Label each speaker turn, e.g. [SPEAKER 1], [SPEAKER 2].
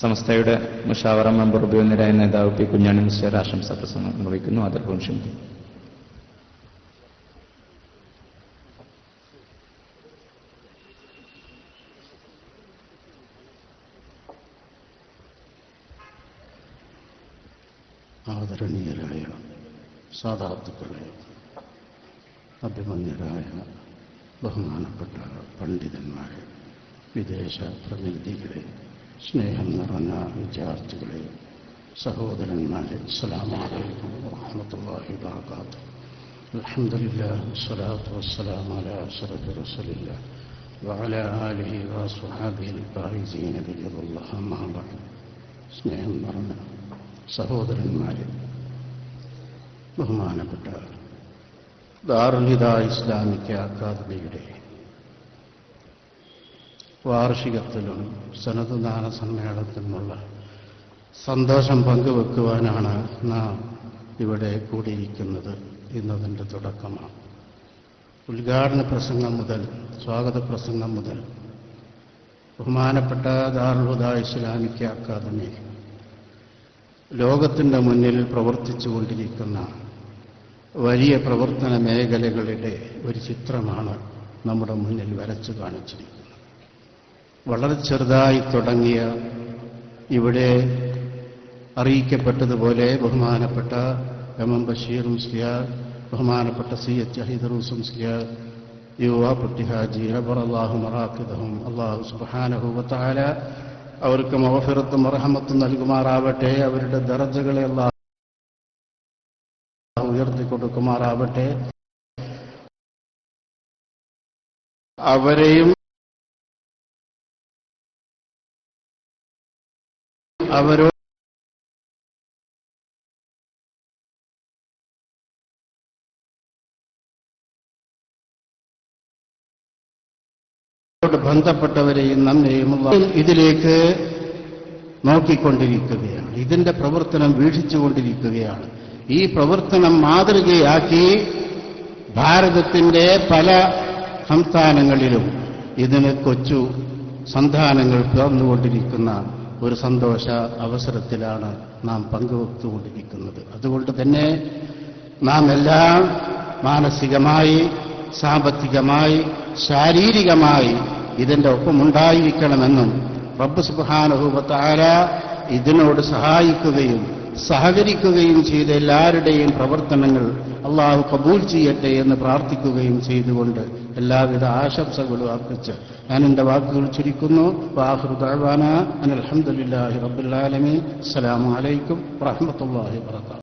[SPEAKER 1] സംസ്ഥയുടെ മുഷാവറ member ഉപയോഗിക്കുന്നതിനായ നേതാവ് P Kunhani Musliyar ആശംസാ പ്രസംഗം നിർവഹിക്കുന്നു. അതിൽ ക്ഷണിക്കുന്നു
[SPEAKER 2] ആദരണീയരായ സാധാർത്ഥക്കളെ അഭിമന്യരായ ബഹുമാനപ്പെട്ട പണ്ഡിതന്മാരെ വിദേശ പ്രതിനിധികളെ സ്നേഹം നിറഞ്ഞ വിദ്യാർത്ഥികളെ സഹോദരന്മാരെ അസ്സലാമലൈക്കും വബറകാത്തു അൽഹംദുലില്ലാഹ് വസ്സലാത്തു വസ്സലാമു അലാ അഷ്റഫി റസൂലില്ലാഹ് വഅലാ ആലിഹി വസ്വഹാബിഹിൽ ഫായിസീന ബിറളില്ലാഹി അമ്മാ ബഅദ്. സ്നേഹം നിറഞ്ഞ സഹോദരന്മാരെ ബഹുമാനപ്പെട്ട ദാറുൽഹിദ ഇസ്ലാമിക അക്കാദമിയുടെ വാർഷികത്തിലും സനതദാന സമ്മേളനത്തിനുമുള്ള സന്തോഷം പങ്കുവെക്കുവാനാണ് നാം ഇവിടെ കൂടിയിരിക്കുന്നത് എന്നതിന്റെ തുടക്കമാണ്. ഉദ്ഘാടന പ്രസംഗം മുതൽ സ്വാഗത പ്രസംഗം മുതൽ ബഹുമാനപ്പെട്ട ദാർഹുദ ഇസ്ലാമിക് അക്കാദമി ലോകത്തിന്റെ മുന്നിൽ പ്രവർത്തിച്ചുകൊണ്ടിരിക്കുന്ന വലിയ പ്രവർത്തന മേഖലകളുടെ ഒരു ചിത്രമാണ് നമ്മുടെ മുന്നിൽ വരച്ചു കാണിച്ചിരിക്കുന്നത്. വളരെ ചെറുതായി തുടങ്ങിയ ഇവിടെ അറിയിക്കപ്പെട്ടതുപോലെ ബഹുമാനപ്പെട്ട എം എം ബഷീർ മുസ്ലിയാർ ബഹുമാനപ്പെട്ട സി എച്ച് ഹൈദറൂസ് മുസ്ലിയാർ യുവ പുട്ടിഹാജി റബർ അള്ളാഹു മറാഖിദഹും അള്ളാഹു സുബാനഹുബത്താല അവർക്ക് മഹഫിറത്തും മറഹമത്തും നൽകുമാറാവട്ടെ. അവരുടെ ദറജകളെ അള്ളാഹു ഉയർത്തി കൊടുക്കുമാറാവട്ടെ അവരെയും അവരോ ബന്ധപ്പെട്ടവരെയും നമ്മെയും ഇതിലേക്ക് നോക്കിക്കൊണ്ടിരിക്കുകയാണ്. ഇതിന്റെ പ്രവർത്തനം വീക്ഷിച്ചുകൊണ്ടിരിക്കുകയാണ്. ഈ പ്രവർത്തനം മാതൃകയാക്കി ഭാരതത്തിന്റെ പല സംസ്ഥാനങ്ങളിലും ഇതിന് കൊച്ചു സന്താനങ്ങൾ പിറന്നുകൊണ്ടിരിക്കുന്ന ഒരു സന്തോഷ അവസരത്തിലാണ് നാം പങ്കുവെച്ചുകൊണ്ടിരിക്കുന്നത്. അതുകൊണ്ട് തന്നെ നാം എല്ലാം മാനസികമായി സാമ്പത്തികമായി ശാരീരികമായി ഇതിന്റെ ഒപ്പമുണ്ടായിരിക്കണമെന്നും റബ്ബ് സുബാനുഭവത്താര ഇതിനോട് സഹായിക്കുകയും സഹകരിക്കുകയും ചെയ്ത എല്ലാവരുടെയും പ്രവർത്തനങ്ങൾ അള്ളാഹു കബൂൽ ചെയ്യട്ടെ എന്ന് പ്രാർത്ഥിക്കുകയും ചെയ്തുകൊണ്ട് എല്ലാവിധ ആശംസകളും അർപ്പിച്ച് ഞാൻ എന്റെ വാക്കുകൾ ചുരുക്കുന്നു. വാഹൃദാന അനിൽഹമുല്ലാഹി റബ്ബുലാലമി അസ്സലാമു അലൈക്കും വറഹമത്തല്ലാഹി വർക്കാത്തു